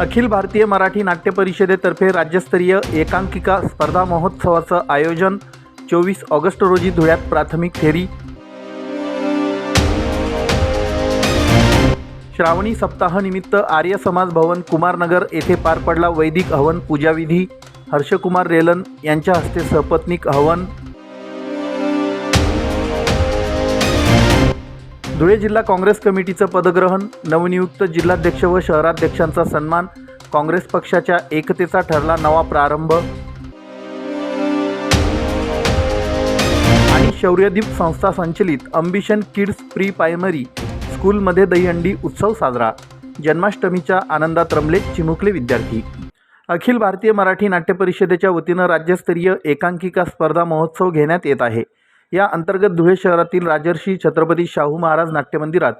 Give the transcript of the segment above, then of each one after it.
अखिल भारतीय मराठी नाट्य परिषदेतर्फे राज्यस्तरीय एकांकिका स्पर्धा महोत्सवाचं आयोजन चोवीस ऑगस्ट रोजी धुळ्यात प्राथमिक फेरी. श्रावणी सप्ताहानिमित्त आर्य समाज भवन कुमारनगर येथे पार पडला वैदिक हवन पूजाविधी. हर्षकुमार रेलन यांच्या हस्ते सपत्नीक हवन. धुळे जिल्हा काँग्रेस कमिटीचं पदग्रहण नवनियुक्त जिल्हाध्यक्ष व शहराध्यक्षांचा सन्मान काँग्रेस पक्षाच्या एकतेचा ठरला नवा प्रारंभ. आणि शौर्यदीप संस्था संचलित अंबिशन किड्स प्री प्रायमरी स्कूलमध्ये दहीहंडी उत्सव साजरा. जन्माष्टमीच्या आनंदात रमले चिमुकले विद्यार्थी. अखिल भारतीय मराठी नाट्य परिषदेच्या वतीनं राज्यस्तरीय एकांकिका स्पर्धा महोत्सव घेण्यात येत आहे. या अंतर्गत धुळे शहरातील राजर्षी छत्रपती शाहू महाराज नाट्य मंदिरात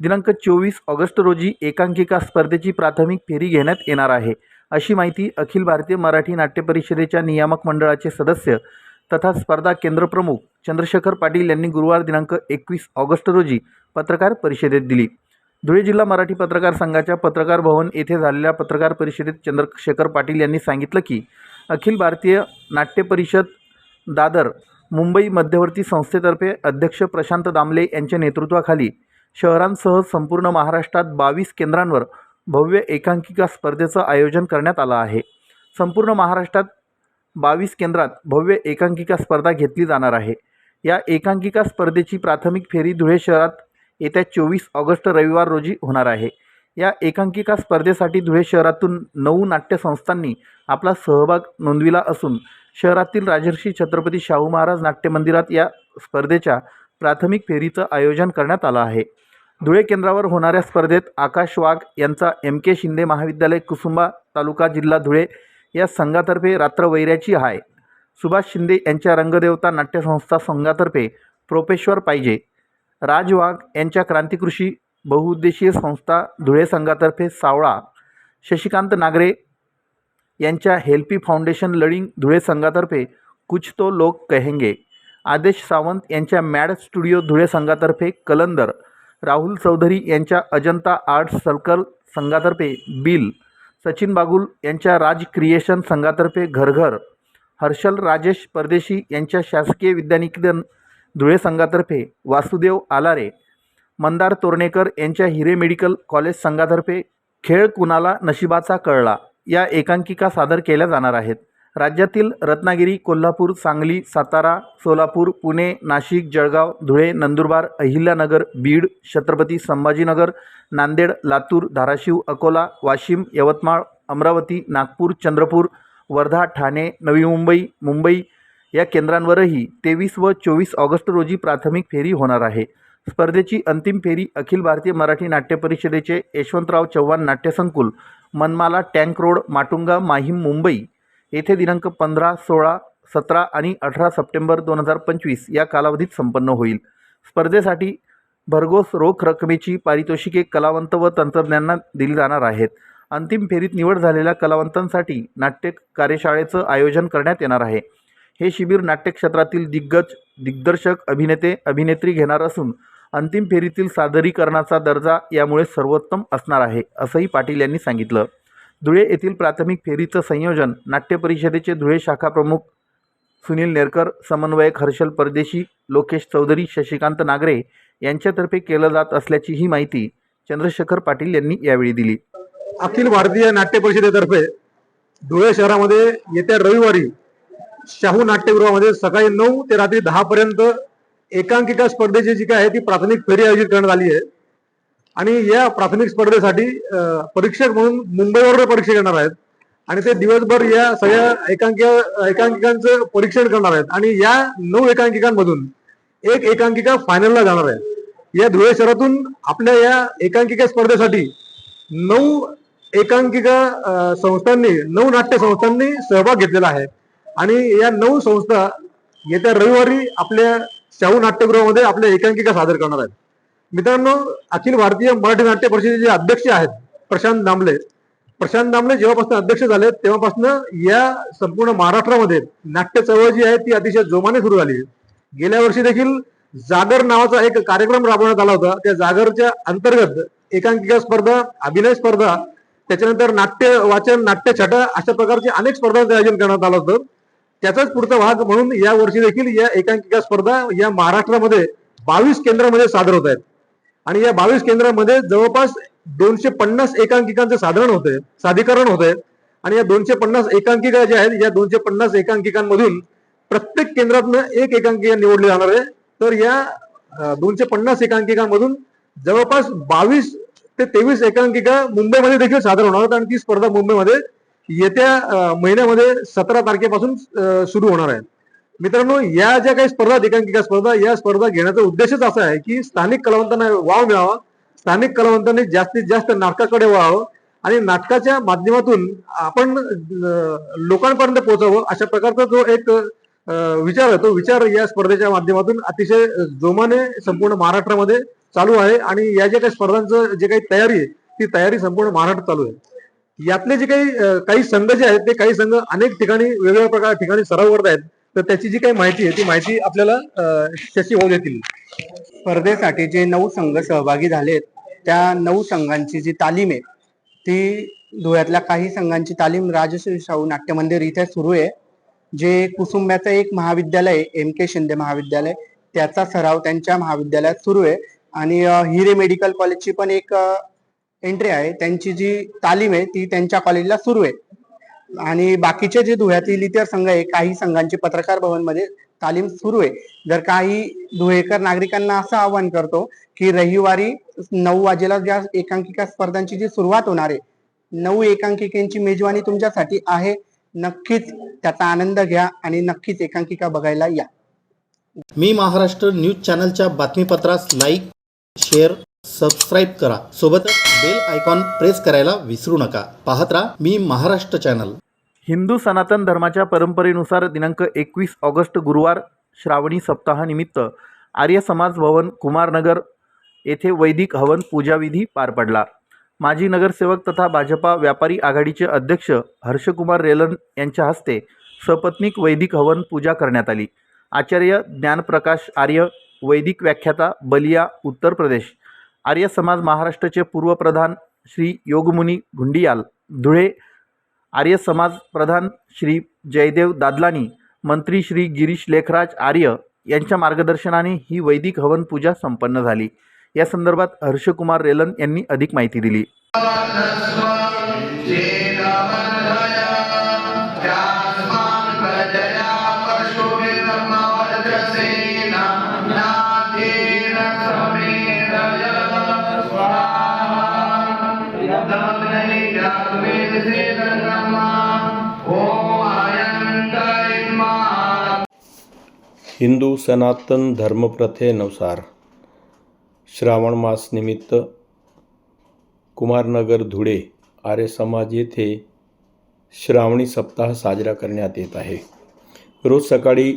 दिनांक चोवीस ऑगस्ट रोजी एकांकिका स्पर्धेची प्राथमिक फेरी घेण्यात येणार आहे. अशी माहिती अखिल भारतीय मराठी नाट्य परिषदेच्या नियामक मंडळाचे सदस्य तथा स्पर्धा केंद्रप्रमुख चंद्रशेखर पाटील यांनी गुरुवार दिनांक एकवीस ऑगस्ट रोजी पत्रकार परिषदेत दिली. धुळे जिल्हा मराठी पत्रकार संघाच्या पत्रकार भवन येथे झालेल्या पत्रकार परिषदेत चंद्रशेखर पाटील यांनी सांगितलं की अखिल भारतीय नाट्य परिषद दादर मुंबई मध्यवर्ती संस्थेतर्फे अध्यक्ष प्रशांत दामले यांच्या नेतृत्वाखाली शहरांसह संपूर्ण महाराष्ट्रात बावीस केंद्रांवर भव्य एकांकिका स्पर्धेचं आयोजन करण्यात आलं आहे. संपूर्ण महाराष्ट्रात बावीस केंद्रात भव्य एकांकिका स्पर्धा घेतली जाणार आहे. या एकांकिका स्पर्धेची प्राथमिक फेरी धुळे शहरात येत्या चोवीस ऑगस्ट रविवार रोजी होणार आहे. या एकांकिका स्पर्धेसाठी धुळे शहरातून नऊ नाट्यसंस्थांनी आपला सहभाग नोंदविला असून शहरातील राजर्षी छत्रपती शाहू महाराज नाट्य मंदिरात या स्पर्धेच्या प्राथमिक फेरीचं आयोजन करण्यात आलं आहे. धुळे केंद्रावर होणाऱ्या स्पर्धेत आकाश वाघ यांचा एम के शिंदे महाविद्यालय कुसुंबा तालुका जिल्हा धुळे या संघातर्फे रात्रवैऱ्याची हाय. सुभाष शिंदे यांच्या रंगदेवता नाट्यसंस्था संघातर्फे प्रोपेश्वर पाहिजे. राज वाघ यांच्या क्रांतिकृषी बहुउद्देशीय संस्था धुळे संघातर्फे सावळा. शशिकांत नागरे यांच्या हेल्पी फाउंडेशन लडिंग धुळे संघातर्फे कुछ तो लोक कहेंगे. आदेश सावंत यांच्या मॅड स्टुडिओ धुळे संघातर्फे कलंदर. राहुल चौधरी यांच्या अजंता आर्ट्स सर्कल संघातर्फे बिल. सचिन बागुल यांच्या राज क्रिएशन संघातर्फे घरघर. हर्षल राजेश परदेशी यांच्या शासकीय विद्यानिकेतन धुळे संघातर्फे वासुदेव आलारे. मंदार तोरणेकर यांच्या हिरे मेडिकल कॉलेज संघातर्फे खेळ कुणाला नशिबाचा कळला? या एकांकिका सादर केल्या जाणार आहेत. राज्यातील रत्नागिरी कोल्हापूर सांगली सातारा सोलापूर पुणे नाशिक जळगाव धुळे नंदुरबार अहिल्यानगर बीड छत्रपती संभाजीनगर नांदेड लातूर धाराशिव अकोला वाशिम यवतमाळ अमरावती नागपूर चंद्रपूर वर्धा ठाणे नवी मुंबई मुंबई या केंद्रांवरही तेवीस व चोवीस ऑगस्ट रोजी प्राथमिक फेरी होणार आहे. स्पर्धेची अंतिम फेरी अखिल भारतीय मराठी नाट्य परिषदेचे यशवंतराव चव्हाण नाट्यसंकुल मनमाला टँक रोड माटुंगा माहीम मुंबई. येथे दिनांक पंधरा सोळा सतरा आणि अठरा सप्टेंबर दोन हजार पंचवीस या कालावधीत संपन्न होईल. स्पर्धेसाठी भरघोस रोख रकमेची पारितोषिके कलावंत व तंत्रज्ञांना दिली जाणार आहेत. अंतिम फेरीत निवड झालेल्या कलावंतांसाठी नाट्य कार्यशाळेचं आयोजन करण्यात येणार आहे. हे शिबिर नाट्यक्षेत्रातील दिग्गज दिग्दर्शक अभिनेते अभिनेत्री घेणार असून अंतिम फेरीतील सादरीकरणाचा दर्जा यामुळे सर्वोत्तम असणार आहे असंही पाटील यांनी सांगितलं. धुळे येथील प्राथमिक फेरीचं संयोजन नाट्य परिषदेचे धुळे शाखा प्रमुख सुनील नेरकर समन्वयक हर्षल परदेशी लोकेश चौधरी शशिकांत नागरे यांच्यातर्फे केलं जात असल्याची ही माहिती चंद्रशेखर पाटील यांनी यावेळी दिली. अखिल भारतीय नाट्य परिषदेतर्फे धुळे शहरामध्ये येत्या रविवारी शाहू नाट्यगृहामध्ये सकाळी नऊ ते रात्री दहा पर्यंत एकांकिका स्पर्धेची जी काय आहे ती प्राथमिक फेरी आयोजित करण्यात आली आहे. आणि या प्राथमिक स्पर्धेसाठी परीक्षक म्हणून मुंबईवर परीक्षा घेणार आहेत. आणि ते दिवसभर या सगळ्या एकांकिका एकांकिकांचं परीक्षण करणार आहेत. आणि या नऊ एकांकिकांमधून एक एकांकिका फायनलला जाणार आहे या धुळे शहरातून आपल्या या एकांकिका स्पर्धेसाठी नऊ एकांकिका संस्थांनी नऊ नाट्य संस्थांनी सहभाग घेतलेला आहे. आणि या नऊ संस्था येत्या रविवारी आपल्या शाहू नाट्यगृहामध्ये आपल्या एकांकिका सादर करणार आहेत. मित्रांनो अखिल भारतीय मराठी नाट्य परिषदेचे अध्यक्ष आहेत प्रशांत दामले. प्रशांत दामले जेव्हापासून अध्यक्ष झाले तेव्हापासून या संपूर्ण महाराष्ट्रामध्ये नाट्य चळवळ जी आहे ती अतिशय जोमाने सुरू झाली गेल्या वर्षी देखील जागर नावाचा एक कार्यक्रम राबवण्यात आला होता. त्या जागरच्या अंतर्गत एकांकिका स्पर्धा अभिनय स्पर्धा त्याच्यानंतर नाट्य वाचन नाट्य छटा अशा प्रकारचे अनेक स्पर्धांचं आयोजन करण्यात आलं होतं. त्याचाच पुढचा भाग म्हणून या वर्षी देखील या एकांकिका स्पर्धा या महाराष्ट्रामध्ये बावीस केंद्रामध्ये सादर होत आहेत. आणि या बावीस केंद्रामध्ये जवळपास दोनशे पन्नास एकांकिकांचे साधारण होते साधीकरण होते आणि या दोनशे पन्नास एकांकिका ज्या आहेत या दोनशे पन्नास एकांकिकांमधून प्रत्येक केंद्रातनं एक एकांकिका निवडली जाणार आहे. तर या दोनशे पन्नास एकांकिकांमधून जवळपास बावीस ते तेवीस एकांकिका मुंबईमध्ये देखील सादर होणार आहेत. आणि ती स्पर्धा मुंबईमध्ये येत्या महिन्यामध्ये सतरा तारखेपासून सुरू होणार आहे. मित्रांनो या ज्या काही स्पर्धा एकांकिका स्पर्धा या स्पर्धा घेण्याचा उद्देशच असा आहे की स्थानिक कलावंतांना वाव मिळावा स्थानिक कलावंतांनी जास्तीत जास्त नाटकाकडे वळावं आणि नाटकाच्या माध्यमातून आपण लोकांपर्यंत पोहोचावं अशा प्रकारचा जो एक विचार आहे तो विचार या स्पर्धेच्या माध्यमातून अतिशय जोमाने संपूर्ण महाराष्ट्रामध्ये चालू आहे आणि या ज्या काही स्पर्धांचं जे काही तयारी आहे ती तयारी संपूर्ण महाराष्ट्रात चालू आहे. यातले जे काही काही संघ जे आहेत ते काही संघ अनेक ठिकाणी वेगवेगळ्या प्रकार ठिकाणी सराव करत आहेत. तर त्याची जी काही माहिती आहे ती माहिती आपल्याला शशी होऊ देतील. स्पर्धेसाठी जे नऊ संघ सहभागी झालेत त्या नऊ संघांची जी तालीम आहे ती धुळ्यातल्या काही संघांची तालीम राजश्री शाहू नाट्य मंदिर इथे सुरू आहे. जे कुसुंब्याचं एक महाविद्यालय एम के शिंदे महाविद्यालय त्याचा सराव त्यांच्या महाविद्यालयात सुरू आहे. आणि हिरे मेडिकल कॉलेजची पण एक एंट्री आहे त्यांची जी तालीम आहे ती त्यांच्या कॉलेजला सुरू आहे. आणि बाकीचे जे धुळ्यातील इतर संघ आहे काही संघांची पत्रकार भवनमध्ये तालीम सुरू आहे. जर काही धुळेकर नागरिकांना असं आवाहन करतो की रविवारी नऊ वाजेला ज्या एकांकिका स्पर्धांची जी सुरुवात होणार आहे नऊ एकांकिकेची मेजवानी तुमच्यासाठी आहे नक्कीच त्याचा आनंद घ्या आणि नक्कीच एकांकिका बघायला या. मी महाराष्ट्र न्यूज चॅनलच्या बातमीपत्रास लाईक शेअर सबस्क्राईब करा. सोबतच बेल आयकॉन प्रेस करायला विसरू नका. पाहत राहा मी महाराष्ट्र चॅनल हिंदू सनातन धर्माच्या परंपरेनुसार दिनांक एकवीस ऑगस्ट गुरुवार श्रावणी सप्ताहानिमित्त आर्य समाज भवन कुमारनगर येथे वैदिक हवन पूजाविधी पार पडला. माजी नगरसेवक तथा भाजपा व्यापारी आघाडीचे अध्यक्ष हर्षकुमार रेलन यांच्या हस्ते सपत्नीक वैदिक हवन पूजा करण्यात आली. आचार्य ज्ञानप्रकाश आर्य वैदिक व्याख्याता बलिया उत्तर प्रदेश. आर्य समाज महाराष्ट्राचे पूर्व प्रधान श्री योगमुनी घुंडियाल धुळे. आर्य समाज प्रधान श्री जयदेव दादलानी मंत्री श्री गिरीश लेखराज आर्य यांच्या मार्गदर्शनाने ही वैदिक हवन पूजा संपन्न झाली. या संदर्भात हर्षकुमार रेलन यांनी अधिक माहिती दिली. हिंदू सनातन धर्मप्रथेनुसार श्रावण मास निमित्त कुमारनगर धुळे आर्य समाज येथे श्रावणी सप्ताह साजरा करण्यात येत आहे. रोज सकाळी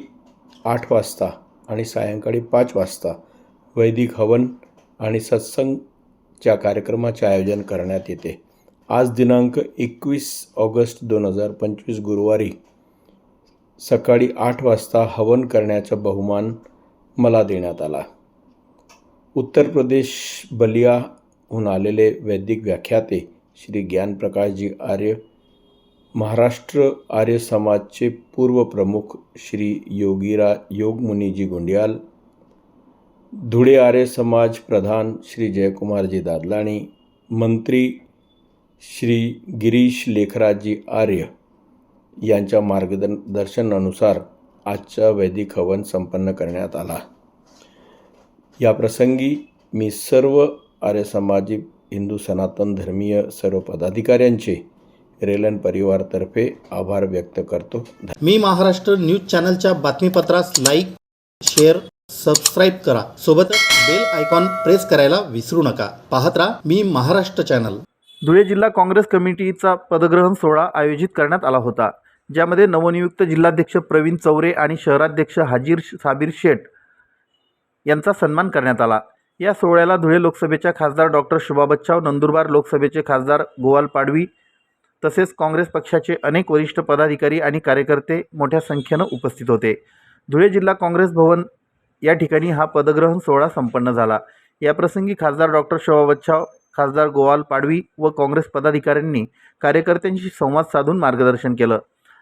आठ वाजता आणि सायंकाळी पाच वाजता वैदिक हवन आणि सत्संग च्या कार्यक्रमाचे आयोजन करण्यात येते. आज दिनांक एकवीस ऑगस्ट दोन हजार पंचवीस गुरुवारी सकाळी आठ वाजता हवन करण्याचा बहुमान मला देण्यात आला. उत्तर प्रदेश बलियाहून आलेले वैदिक व्याख्याते श्री ज्ञानप्रकाशजी आर्य महाराष्ट्र आर्य समाजचे पूर्व प्रमुख श्री योगीरा योगमुनीजी गुंडियाल धुळे आर्य समाज प्रधान श्री जयकुमारजी दादलाणी मंत्री श्री गिरीश लेखराजजी आर्य यांच्या मार्गदर्शनानुसार आजचा वैदिक हवन संपन्न करण्यात आला. या प्रसंगी मी सर्व आर्य समाजी हिंदू सनातन धर्मीय सर्व पदाधिकाऱ्यांचे रेलन परिवारतर्फे आभार व्यक्त करतो. मी महाराष्ट्र न्यूज चॅनलच्या बातमीपत्रास लाईक शेअर सबस्क्राईब करा. सोबतच बेल आयकॉन प्रेस करायला विसरू नका. पाहत राहा मी महाराष्ट्र चॅनल धुळे जिल्हा काँग्रेस कमिटीचा पदग्रहण सोहळा आयोजित करण्यात आला होता. ज्यामध्ये नवनियुक्त जिल्हाध्यक्ष प्रवीण चौरे आणि शहराध्यक्ष हाजीर साबीर शेठ यांचा सन्मान करण्यात आला. या सोहळ्याला धुळे लोकसभेच्या खासदार डॉक्टर शुभा बच्छाव नंदुरबार लोकसभेचे खासदार गोवाल पाडवी तसेच काँग्रेस पक्षाचे अनेक वरिष्ठ पदाधिकारी आणि कार्यकर्ते मोठ्या संख्येनं उपस्थित होते. धुळे जिल्हा काँग्रेस भवन या ठिकाणी हा पदग्रहण सोहळा संपन्न झाला. याप्रसंगी खासदार डॉक्टर शोभा बच्छाव खासदार गोवाल पाडवी व काँग्रेस पदाधिकाऱ्यांनी कार्यकर्त्यांशी संवाद साधून मार्गदर्शन केलं.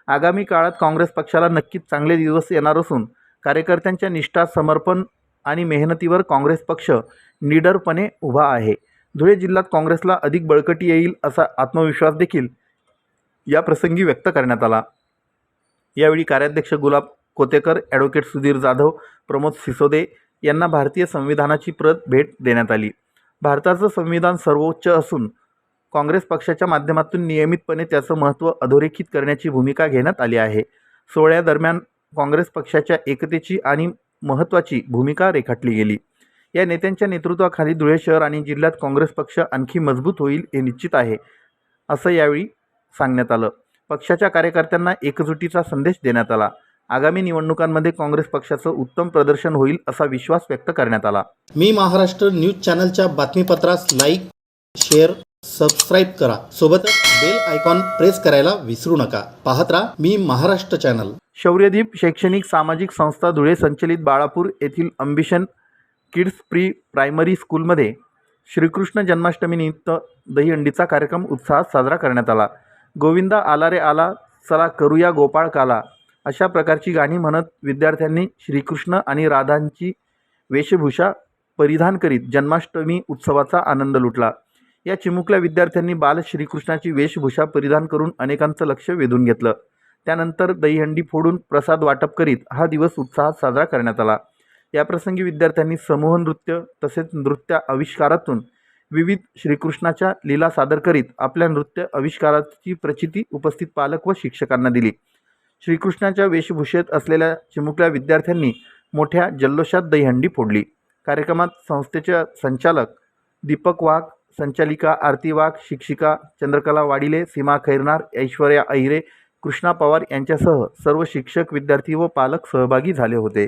आगामी काळात काँग्रेस पक्षाला नक्कीच चांगले दिवस येणार असून कार्यकर्त्यांच्या निष्ठा समर्पण आणि मेहनतीवर काँग्रेस पक्ष निडरपणे उभा आहे. धुळे जिल्ह्यात काँग्रेसला अधिक बळकटी येईल असा आत्मविश्वास देखील या प्रसंगी व्यक्त करण्यात आला. यावेळी कार्याध्यक्ष गुलाब कोतेकर ॲडव्होकेट सुधीर जाधव प्रमोद सिसोदे यांना भारतीय संविधानाची प्रत भेट देण्यात आली. भारताचं संविधान सर्वोच्च असून काँग्रेस पक्षाच्या माध्यमातून नियमितपणे त्याचं महत्त्व अधोरेखित करण्याची भूमिका घेण्यात आली आहे. सोहळ्यादरम्यान काँग्रेस पक्षाच्या एकतेची आणि महत्त्वाची भूमिका रेखाटली गेली. या नेत्यांच्या नेतृत्वाखाली धुळे शहर आणि जिल्ह्यात काँग्रेस पक्ष आणखी मजबूत होईल हे निश्चित आहे असं यावेळी सांगण्यात आलं. पक्षाच्या कार्यकर्त्यांना एकजुटीचा संदेश देण्यात आला. आगामी निवडणुकांमध्ये काँग्रेस पक्षाचं उत्तम प्रदर्शन होईल असा विश्वास व्यक्त करण्यात आला. मी महाराष्ट्र न्यूज चॅनलच्या बातमीपत्रास लाईक शेअर सबस्क्राईब करा. सोबतच बेल आयकॉन प्रेस करायला विसरू नका. पाहत राहा मी महाराष्ट्र चॅनल. शौर्यदीप शैक्षणिक सामाजिक संस्था धुळे संचलित बाळापूर येथील अंबिशन किड्स प्री प्रायमरी स्कूलमध्ये श्रीकृष्ण जन्माष्टमीनिमित्त दहीहंडीचा कार्यक्रम उत्साहात साजरा करण्यात आला. गोविंदा आला रे आला चला करूया गोपाळ काला. अशा प्रकारची गाणी म्हणत विद्यार्थ्यांनी श्रीकृष्ण आणि राधांची वेशभूषा परिधान करीत जन्माष्टमी उत्सवाचा आनंद लुटला. या चिमुकल्या विद्यार्थ्यांनी बाल श्रीकृष्णाची वेशभूषा परिधान करून अनेकांचं लक्ष वेधून घेतलं. त्यानंतर दहीहंडी फोडून प्रसाद वाटप करीत हा दिवस उत्साहात साजरा करण्यात आला. याप्रसंगी विद्यार्थ्यांनी समूह नृत्य तसेच नृत्य आविष्कारातून विविध श्रीकृष्णाच्या लीला सादर करीत आपल्या नृत्य आविष्काराची प्रचिती उपस्थित पालक व शिक्षकांना दिली. श्रीकृष्णाच्या वेशभूषेत असलेल्या चिमुकल्या विद्यार्थ्यांनी मोठ्या जल्लोषात दहीहंडी फोडली. कार्यक्रमात संस्थेच्या संचालक दीपक वाघ संचालिका आरती वाघ शिक्षिका चंद्रकला वाडिले सीमा खैरनार ऐश्वर्या अहिरे कृष्णा पवार यांच्यासह सर्व शिक्षक विद्यार्थी व पालक सहभागी झाले होते.